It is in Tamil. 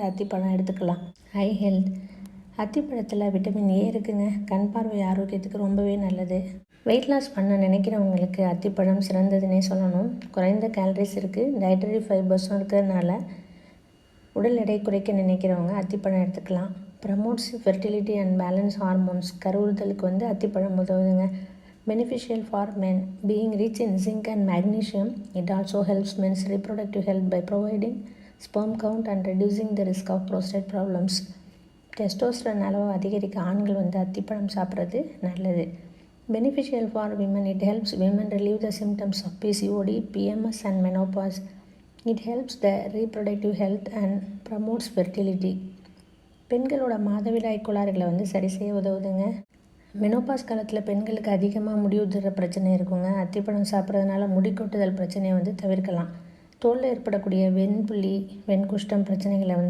இந்த அத்திப்பழம் எடுத்துக்கலாம். ஹை ஹெல்த் அத்திப்பழத்தில் விட்டமின் ஏ இருக்குங்க. கண் பார்வை ஆரோக்கியத்துக்கு ரொம்பவே நல்லது. வெயிட் லாஸ் பண்ண நினைக்கிறவங்களுக்கு அத்திப்பழம் சிறந்ததுன்னே சொல்லணும். குறைந்த கேலரிஸ் இருக்குது டயட்டரி ஃபைபர்ஸும் இருக்கிறதுனால உடல் எடை குறைக்க நினைக்கிறவங்க அத்திப்பழம் எடுத்துக்கலாம். Promotes fertility and balance hormones கருவுறுதலுக்கு வந்து அத்திப்பழம் உதவுதுங்க. Beneficial for men being rich in zinc and magnesium it also helps men's reproductive health by providing sperm count and reducing the risk of prostate problems testosterone அளவு அதிகரிக்க ஆண்கள் வந்து அத்திப்பழம் சாப்பிட்றது நல்லது beneficial for women it helps women relieve the symptoms of PCOD PMS and menopause it helps the reproductive health and promotes fertility பெண்களோட மாதவிடாய் கோளாறுகளை வந்து சரி செய்ய உதவுதுங்க மெனோபாஸ் காலத்தில் பெண்களுக்கு அதிகமாக முடிவுதுற பிரச்சனை இருக்குங்க அத்திப்பழம் சாப்பிட்றதுனால முடி கொட்டுதல் பிரச்சனையை வந்து தவிர்க்கலாம் தோலில் ஏற்படக்கூடிய வெண்புள்ளி வெண்குஷ்டம் பிரச்சனைகளை வந்து